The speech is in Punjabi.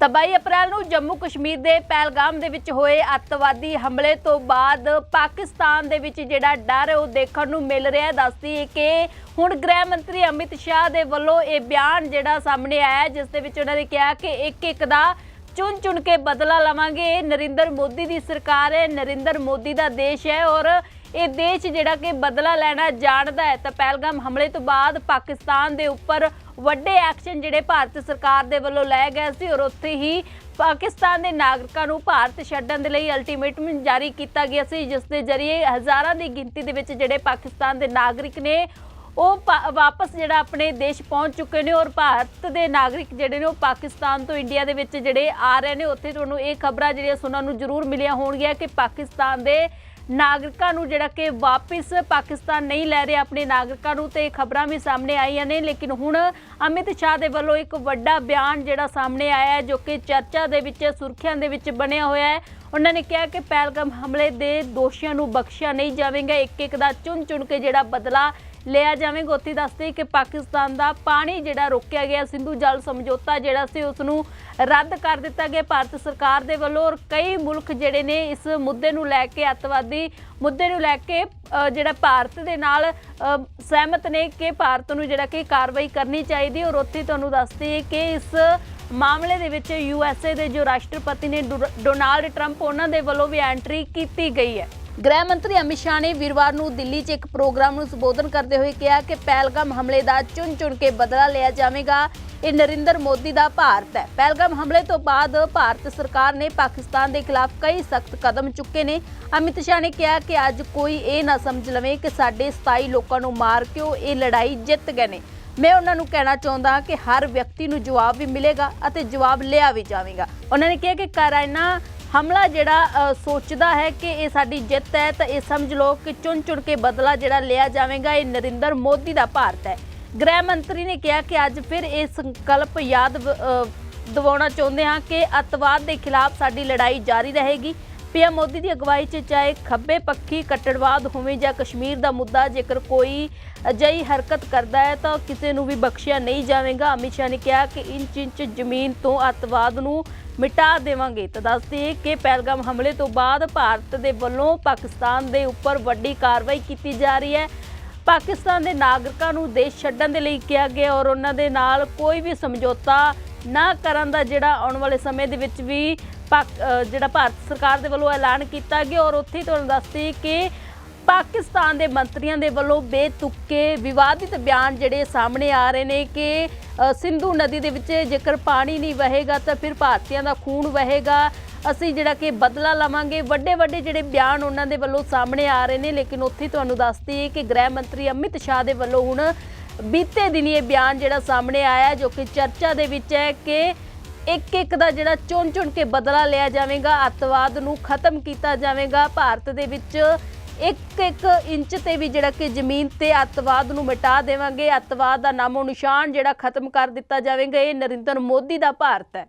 ਤਾਂ 22 ਅਪ੍ਰੈਲ ਨੂੰ ਜੰਮੂ ਕਸ਼ਮੀਰ ਦੇ ਪਹਿਲਗਾਮ ਦੇ ਵਿੱਚ ਹੋਏ ਅੱਤਵਾਦੀ ਹਮਲੇ ਤੋਂ ਬਾਅਦ ਪਾਕਿਸਤਾਨ ਦੇ ਵਿੱਚ ਜਿਹੜਾ ਡਰ ਹੈ ਉਹ ਦੇਖਣ ਨੂੰ ਮਿਲ ਰਿਹਾ ਦੱਸਦੀ ਹੈ ਕਿ ਹੁਣ ਗ੍ਰਹਿ ਮੰਤਰੀ ਅਮਿਤ ਸ਼ਾਹ ਦੇ ਵੱਲੋਂ ਇਹ ਬਿਆਨ ਜਿਹੜਾ ਸਾਹਮਣੇ ਆਇਆ ਜਿਸ ਦੇ ਵਿੱਚ ਉਹਨਾਂ ਨੇ ਕਿਹਾ ਕਿ ਇੱਕ ਇੱਕ ਦਾ ਚੁਣ ਚੁਣ ਕੇ ਬਦਲਾ ਲਵਾਂਗੇ। ਨਰਿੰਦਰ ਮੋਦੀ ਦੀ ਸਰਕਾਰ ਹੈ, ਨਰਿੰਦਰ ਮੋਦੀ ਦਾ ਦੇਸ਼ ਹੈ ਔਰ ਇਹ ਦੇਸ਼ ਜਿਹੜਾ ਕਿ ਬਦਲਾ ਲੈਣਾ ਜਾਣਦਾ ਹੈ, ਤਾਂ ਪਹਿਲਗਾਮ ਹਮਲੇ ਤੋਂ ਬਾਅਦ ਪਾਕਿਸਤਾਨ ਦੇ ਉੱਪਰ ਵੱਡੇ ਐਕਸ਼ਨ ਜਿਹੜੇ ਭਾਰਤ ਸਰਕਾਰ ਦੇ ਵੱਲੋਂ ਲਏ ਗਏ ਸੀ ਔਰ ਉੱਥੇ ਹੀ ਪਾਕਿਸਤਾਨ ਦੇ ਨਾਗਰਿਕਾਂ ਨੂੰ ਭਾਰਤ ਛੱਡਣ ਦੇ ਲਈ ਅਲਟੀਮੇਟਮ ਜਾਰੀ ਕੀਤਾ ਗਿਆ ਸੀ, ਜਿਸ ਦੇ ਜ਼ਰੀਏ ਹਜ਼ਾਰਾਂ ਦੀ ਗਿਣਤੀ ਦੇ ਵਿੱਚ ਜਿਹੜੇ ਪਾਕਿਸਤਾਨ ਦੇ ਨਾਗਰਿਕ ਨੇ ਉਹ ਪਾ- ਵਾਪਸ ਜਿਹੜਾ ਆਪਣੇ ਦੇਸ਼ ਪਹੁੰਚ ਚੁੱਕੇ ਨੇ ਔਰ ਭਾਰਤ ਦੇ ਨਾਗਰਿਕ ਜਿਹੜੇ ਨੇ ਉਹ ਪਾਕਿਸਤਾਨ ਤੋਂ ਇੰਡੀਆ ਦੇ ਵਿੱਚ ਜਿਹੜੇ ਆ ਰਹੇ ਨੇ, ਉੱਥੇ ਤੁਹਾਨੂੰ ਇਹ ਖਬਰਾਂ ਜਿਹੜੀਆਂ ਸੁਣਨ ਨੂੰ ਜ਼ਰੂਰ ਮਿਲੀਆਂ ਹੋਣਗੀਆਂ ਕਿ ਪਾਕਿਸਤਾਨ ਦੇ ਨਾਗਰਿਕਾਂ ਨੂੰ ਜਿਹੜਾ ਕਿ ਵਾਪਸ ਪਾਕਿਸਤਾਨ ਨਹੀਂ ਲੈ ਰਹੇ, ਆਪਣੇ ਨਾਗਰਿਕਾਂ ਨੂੰ ਤੇ ਇਹ ਖਬਰਾਂ ਵੀ ਸਾਹਮਣੇ ਆਈਆਂ ਨੇ। ਲੇਕਿਨ ਹੁਣ ਅਮਿਤ ਸ਼ਾਹ ਦੇ ਵੱਲੋਂ ਇੱਕ ਵੱਡਾ ਬਿਆਨ ਜਿਹੜਾ ਸਾਹਮਣੇ ਆਇਆ ਹੈ, ਜੋ ਕਿ ਚਰਚਾ ਦੇ ਵਿੱਚ, ਸੁਰਖੀਆਂ ਦੇ ਵਿੱਚ ਬਣਿਆ ਹੋਇਆ ਹੈ। ਉਹਨਾਂ ਨੇ ਕਿਹਾ ਕਿ ਪਹਿਲਗਾਮ ਹਮਲੇ ਦੇ ਦੋਸ਼ੀਆਂ ਨੂੰ ਬਖਸ਼ਿਆ ਨਹੀਂ ਜਾਵੇਗਾ। ਇੱਕ ਇੱਕ ਦਾ ਚੁਣ ਚੁਣ ਕੇ ਜਿਹੜਾ ਬਦਲਾ ਲਿਆ ਜਾਵੇਗਾ ਉੱਥੇ ਦੱਸਦੇ ਕਿ ਪਾਕਿਸਤਾਨ ਦਾ ਪਾਣੀ ਜਿਹੜਾ ਰੋਕਿਆ ਗਿਆ, ਸਿੰਧੂ ਜਲ ਸਮਝੌਤਾ ਜਿਹੜਾ ਸੀ ਉਸ ਨੂੰ ਰੱਦ ਕਰ ਦਿੱਤਾ ਗਿਆ। ਭਾਰਤ ਸਰਕਾਰ ਦੇ ਵੱਲੋਂ ਔਰ ਕਈ ਮੁਲਕ ਜਿਹੜੇ ਨੇ ਇਸ ਮੁੱਦੇ ਨੂੰ ਲੈ ਕੇ ਅੱਤਵਾਦੀ ਮੁੱਦੇ ਨੂੰ ਲੈ ਕੇ ਜਿਹੜਾ ਭਾਰਤ ਦੇ ਨਾਲ ਸਹਿਮਤ ਨੇ ਕਿ ਭਾਰਤ ਨੂੰ ਜਿਹੜਾ ਕਿ ਕਾਰਵਾਈ ਕਰਨੀ ਚਾਹੀਦੀ। ਔਰ ਉੱਥੇ ਤੁਹਾਨੂੰ ਦੱਸਦੇ ਕਿ ਇਸ ਮਾਮਲੇ ਦੇ ਵਿੱਚ ਯੂ ਐਸ ਏ ਦੇ ਜੋ ਰਾਸ਼ਟਰਪਤੀ ਨੇ ਡੋ- ਡੋਨਾਲਡ ਟਰੰਪ, ਉਹਨਾਂ ਦੇ ਵੱਲੋਂ ਵੀ ਐਂਟਰੀ ਕੀਤੀ ਗਈ ਹੈ। ਗ੍ਰਹਿ ਮੰਤਰੀ ਅਮਿਤ ਸ਼ਾਹ ਨੇ ਵੀਰਵਾਰ ਨੂੰ ਦਿੱਲੀ 'ਚ ਇੱਕ ਪ੍ਰੋਗਰਾਮ ਨੂੰ ਸੰਬੋਧਨ ਕਰਦੇ ਹੋਏ ਕਿਹਾ ਕਿ ਪਹਿਲਗਾਮ ਹਮਲੇ ਦਾ ਚੁਣ-ਚੁਣ ਕੇ ਬਦਲਾ ਲਿਆ ਜਾਵੇਗਾ। ਇਹ ਨਰਿੰਦਰ ਮੋਦੀ ਦਾ ਭਾਰਤ ਹੈ। ਪਹਿਲਗਾਮ ਹਮਲੇ ਤੋਂ ਬਾਅਦ ਭਾਰਤ ਸਰਕਾਰ ਨੇ ਪਾਕਿਸਤਾਨ ਦੇ ਖਿਲਾਫ ਕਈ ਸਖਤ ਕਦਮ ਚੁੱਕੇ ਨੇ। ਅਮਿਤ ਸ਼ਾਹ ਨੇ ਕਿਹਾ ਕਿ ਅੱਜ ਕੋਈ ਇਹ ਨਾ ਸਮਝ ਲਵੇ ਕਿ ਸਾਡੇ 27 ਲੋਕਾਂ ਨੂੰ ਮਾਰ ਕੇ ਉਹ ਇਹ ਲੜਾਈ ਜਿੱਤ ਗਏ ਨੇ। ਮੈਂ ਉਹਨਾਂ ਨੂੰ ਕਹਿਣਾ ਚਾਹੁੰਦਾ ਕਿ ਹਰ ਵਿਅਕਤੀ ਨੂੰ ਜਵਾਬ ਵੀ ਮਿਲੇਗਾ ਅਤੇ ਜਵਾਬ ਲਿਆ ਵੀ ਜਾਵੇਗਾ। ਉਹਨਾਂ ਨੇ ਕਿਹਾ ਕਿ ਕਾਰਾਇਨਾ ਹਮਲਾ ਜਿਹੜਾ ਸੋਚਦਾ ਹੈ ਕਿ ਇਹ ਸਾਡੀ ਜਿੱਤ ਹੈ, ਤਾਂ ਇਹ ਸਮਝ ਲਓ ਕਿ ਚੁਣ ਚੁਣ ਕੇ ਬਦਲਾ ਜਿਹੜਾ ਲਿਆ ਜਾਵੇਗਾ, ਇਹ ਨਰਿੰਦਰ ਮੋਦੀ ਦਾ ਭਾਰਤ ਹੈ। ਗ੍ਰਹਿ ਮੰਤਰੀ ਨੇ ਕਿਹਾ ਕਿ ਅੱਜ ਫਿਰ ਇਹ ਸੰਕਲਪ ਯਾਦ ਦਿਵਾਉਣਾ ਚਾਹੁੰਦੇ ਹਾਂ ਕਿ ਅੱਤਵਾਦ ਦੇ ਖਿਲਾਫ ਸਾਡੀ ਲੜਾਈ ਜਾਰੀ ਰਹੇਗੀ। ਪੀਐਮ ਮੋਦੀ ਦੀ ਅਗਵਾਈ 'ਚ ਚਾਹੇ ਖੱਬੇ ਪੱਖੀ ਕੱਟੜਵਾਦ ਹੋਵੇ ਜਾਂ ਕਸ਼ਮੀਰ ਦਾ ਮੁੱਦਾ ਜੇਕਰ ਕੋਈ ਅਜਿਹੀ ਹਰਕਤ ਕਰਦਾ ਹੈ ਤਾਂ ਕਿਸੇ ਨੂੰ ਵੀ ਬਖਸ਼ਿਆ ਨਹੀਂ ਜਾਵੇਗਾ। ਅਮਿਤ ਸ਼ਾਹ ਨੇ ਕਿਹਾ ਕਿ ਇੰਚ ਇੰਚ ਜ਼ਮੀਨ ਤੋਂ ਅੱਤਵਾਦ ਨੂੰ ਮਿਟਾ ਦੇਵਾਂਗੇ। ਤਾਂ ਦੱਸਦੇ ਕਿ ਪਹਿਲਗਾਮ ਹਮਲੇ ਤੋਂ ਬਾਅਦ ਭਾਰਤ ਦੇ ਵੱਲੋਂ ਪਾਕਿਸਤਾਨ ਦੇ ਉੱਪਰ ਵੱਡੀ ਕਾਰਵਾਈ ਕੀਤੀ ਜਾ ਰਹੀ ਹੈ। ਪਾਕਿਸਤਾਨ ਦੇ ਨਾਗਰਿਕਾਂ ਨੂੰ ਦੇਸ਼ ਛੱਡਣ ਦੇ ਲਈ ਕਿਹਾ ਗਿਆ ਔਰ ਉਹਨਾਂ ਦੇ ਨਾਲ ਕੋਈ ਵੀ ਸਮਝੌਤਾ ਨਾ ਕਰਨ ਦਾ ਜਿਹੜਾ ਆਉਣ ਵਾਲੇ ਸਮੇਂ ਦੇ ਵਿੱਚ ਵੀ ਪਾਕ- ਜਿਹੜਾ ਭਾਰਤ ਸਰਕਾਰ ਦੇ ਵੱਲੋਂ ਐਲਾਨ ਕੀਤਾ ਗਿਆ ਔਰ ਉੱਥੇ ਤੁਹਾਨੂੰ ਦੱਸਦੀ ਕਿ ਪਾਕਿਸਤਾਨ ਦੇ ਮੰਤਰੀਆਂ ਦੇ ਵੱਲੋਂ ਬੇਤੁਕੇ ਵਿਵਾਦਿਤ ਬਿਆਨ ਜਿਹੜੇ ਸਾਹਮਣੇ ਆ ਰਹੇ ਨੇ ਕਿ ਸਿੰਧੂ ਨਦੀ ਦੇ ਵਿੱਚ ਜੇਕਰ ਪਾਣੀ ਨਹੀਂ ਵਹੇਗਾ ਤਾਂ ਫਿਰ ਭਾਰਤੀਆਂ ਦਾ ਖੂਨ ਵਹੇਗਾ। ਅਸੀਂ ਜਿਹੜਾ ਕਿ ਬਦਲਾ ਲਵਾਂਗੇ। ਵੱਡੇ ਵੱਡੇ ਜਿਹੜੇ ਬਿਆਨ ਉਹਨਾਂ ਦੇ ਵੱਲੋਂ ਸਾਹਮਣੇ ਆ ਰਹੇ ਨੇ, ਲੇਕਿਨ ਉੱਥੇ ਤੁਹਾਨੂੰ ਦੱਸਦੀ ਹੈ ਕਿ ਗ੍ਰਹਿ ਮੰਤਰੀ ਅਮਿਤ ਸ਼ਾਹ ਦੇ ਵੱਲੋਂ ਹੁਣ ਬੀਤੇ ਦਿਨੀ ਇਹ ਬਿਆਨ ਜਿਹੜਾ ਸਾਹਮਣੇ ਆਇਆ ਜੋ ਕਿ ਚਰਚਾ ਦੇ ਵਿੱਚ ਹੈ ਕਿ ਇੱਕ ਇੱਕ ਦਾ ਜਿਹੜਾ ਚੁਣ ਚੁਣ ਕੇ ਬਦਲਾ ਲਿਆ ਜਾਵੇਗਾ, ਅੱਤਵਾਦ ਨੂੰ ਖਤਮ ਕੀਤਾ ਜਾਵੇਗਾ। ਭਾਰਤ ਦੇ ਵਿੱਚ ਇੱਕ ਇੱਕ ਇੰਚ ਤੇ ਵੀ ਜਿਹੜਾ ਕਿ ਜ਼ਮੀਨ ਤੇ ਅੱਤਵਾਦ ਨੂੰ ਮਿਟਾ ਦੇਵਾਂਗੇ। ਅੱਤਵਾਦ ਦਾ ਨਾਮੋ ਨਿਸ਼ਾਨ ਜਿਹੜਾ ਖਤਮ ਕਰ ਦਿੱਤਾ ਜਾਵੇਗਾ। ਇਹ ਨਰਿੰਦਰ ਮੋਦੀ ਦਾ ਭਾਰਤ ਹੈ।